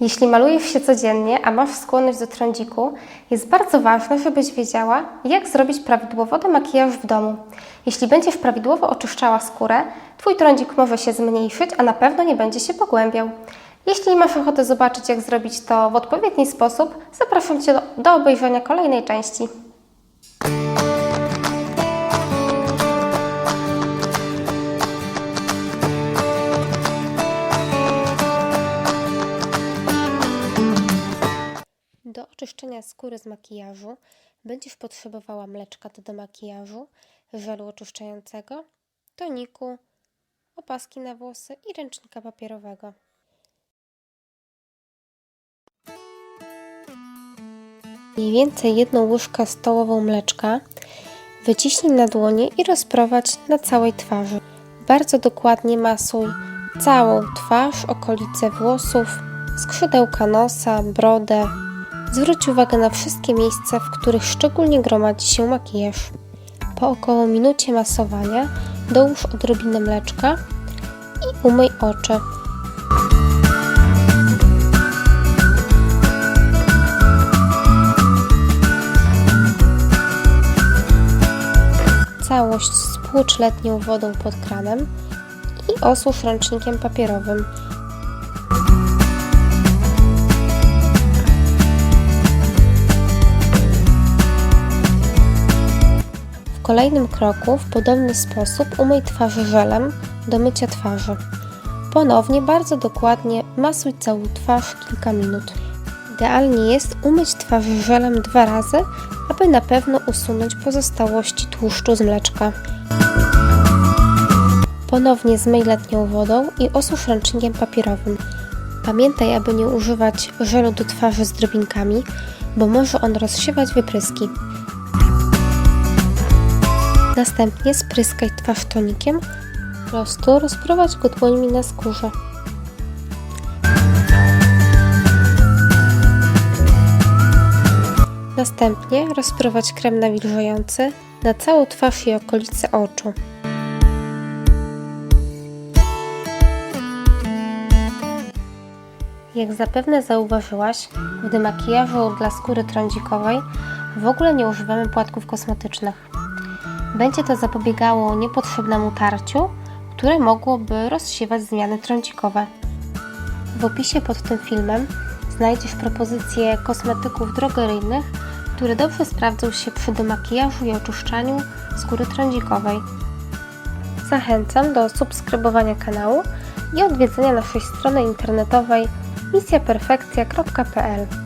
Jeśli malujesz się codziennie, a masz skłonność do trądziku, jest bardzo ważne, żebyś wiedziała, jak zrobić prawidłowo demakijaż w domu. Jeśli będziesz prawidłowo oczyszczała skórę, Twój trądzik może się zmniejszyć, a na pewno nie będzie się pogłębiał. Jeśli masz ochotę zobaczyć, jak zrobić to w odpowiedni sposób, zapraszam Cię do obejrzenia kolejnej części. Skóry z makijażu będziesz potrzebowała mleczka do demakijażu, żelu oczyszczającego, toniku, opaski na włosy i ręcznika papierowego. Mniej więcej jedną łyżkę stołową mleczka wyciśnij na dłonie i rozprowadź na całej twarzy. Bardzo dokładnie masuj całą twarz, okolice włosów, skrzydełka nosa, brodę. Zwróć uwagę na wszystkie miejsca, w których szczególnie gromadzi się makijaż. Po około minucie masowania dołóż odrobinę mleczka i umyj oczy. Całość spłucz letnią wodą pod kranem i osusz ręcznikiem papierowym. Kolejnym kroku w podobny sposób umyj twarz żelem do mycia twarzy. Ponownie bardzo dokładnie masuj całą twarz kilka minut. Idealnie jest umyć twarz żelem dwa razy, aby na pewno usunąć pozostałości tłuszczu z mleczka. Ponownie zmyj letnią wodą i osusz ręcznikiem papierowym. Pamiętaj, aby nie używać żelu do twarzy z drobinkami, bo może on rozsiewać wypryski. Następnie spryskaj twarz tonikiem, prostu rozprowadź go dłońmi na skórze. Następnie rozprowadź krem nawilżający na całą twarz i okolice oczu. Jak zapewne zauważyłaś, w demakijażu dla skóry trądzikowej w ogóle nie używamy płatków kosmetycznych. Będzie to zapobiegało niepotrzebnemu tarciu, które mogłoby rozsiewać zmiany trądzikowe. W opisie pod tym filmem znajdziesz propozycje kosmetyków drogeryjnych, które dobrze sprawdzą się przy demakijażu i oczyszczaniu skóry trądzikowej. Zachęcam do subskrybowania kanału i odwiedzenia naszej strony internetowej misjaperfekcja.pl